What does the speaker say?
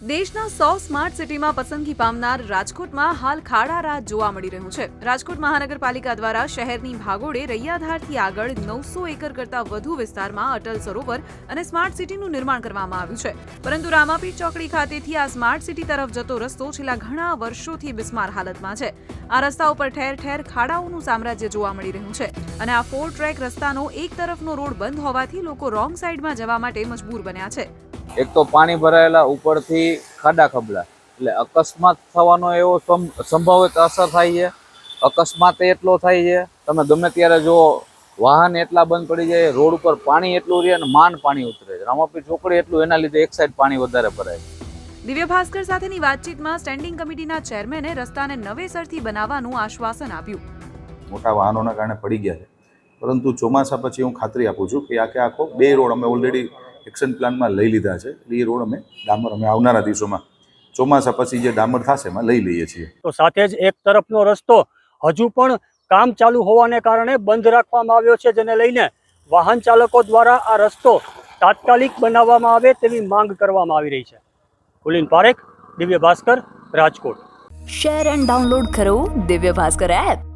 દેશના સો સ્માર્ટ સિટીમાં પસંદગી પામનાર રાજકોટમાં હાલ ખાડા રાત જોવા મળી રહ્યું છે. રાજકોટ મહાનગરપાલિકા દ્વારા શહેરની ભાગોળે રૈયાધારથી આગળ નવસો એકર કરતાં વધુ વિસ્તારમાં અટલ સરોવર અને સ્માર્ટ સિટીનું નિર્માણ કરવામાં આવ્યું છે. પરંતુ રામાપીર ચોકડી ખાતેથી આ સ્માર્ટ સિટી તરફ જતો રસ્તો છેલ્લા ઘણા વર્ષોથી બિસ્માર હાલતમાં છે. આ રસ્તા ઉપર ઠેર ઠેર ખાડાઓનું સામ્રાજ્ય જોવા મળી રહ્યું છે અને આ ફોર ટ્રેક રસ્તાનો એક તરફનો રોડ બંધ હોવાથી લોકો રોંગ સાઈડમાં જવા માટે મજબૂર બન્યા છે. એક તો પાણી ભરાયેલા ઉપરથી ખાડા ખબલા એટલે અકસ્માત થવાનો એવો સંભવિત અસર થાય છે. અકસ્માત એટલો થાય છે તમે ગમે ત્યારે જો વાહન એટલા બંધ પડી જાય રોડ ઉપર પાણી એટલું રહે અને માન પાણી ઉતરે છે. રામાપીર ચોકડી એટલું એના લીધે એક સાઈડ પાણી વધારે ભરાય છે. દિવ્ય ભાસ્કર સાથેની વાતચીતમાં સ્ટેન્ડિંગ કમિટીના ચેરમેને રસ્તાને નવેસરથી બનાવવાનું આશ્વાસન આપ્યું. મોટા વાહનોના કારણે પડી ગયા છે. પરંતુ ચોમાસા પછી હું ખાતરી આપું છું કે આખે આખો બે રોડ અમે ઓલરેડી એક્શન પ્લાનમાં લઈ લીધા છે. એટલે એ રોડ અમે ડામર અમે આવનારા દિવસોમાં ચોમાસા પછી જે ડામર થશે એમાં લઈ લઈએ છીએ. તો સાથે જ એક તરફનો રસ્તો હજુ પણ કામ ચાલુ હોવાને કારણે બંધ રાખવામાં આવ્યો છે જેને લઈને વાહન ચાલકો દ્વારા આ રસ્તો તાત્કાલિક બનાવવામાં આવે તેવી માંગ કરવામાં આવી રહી છે. Kulin Parekh Divya Bhaskar Rajkot. Share and download કરો દિવ્ય ભાસ્કર એપ.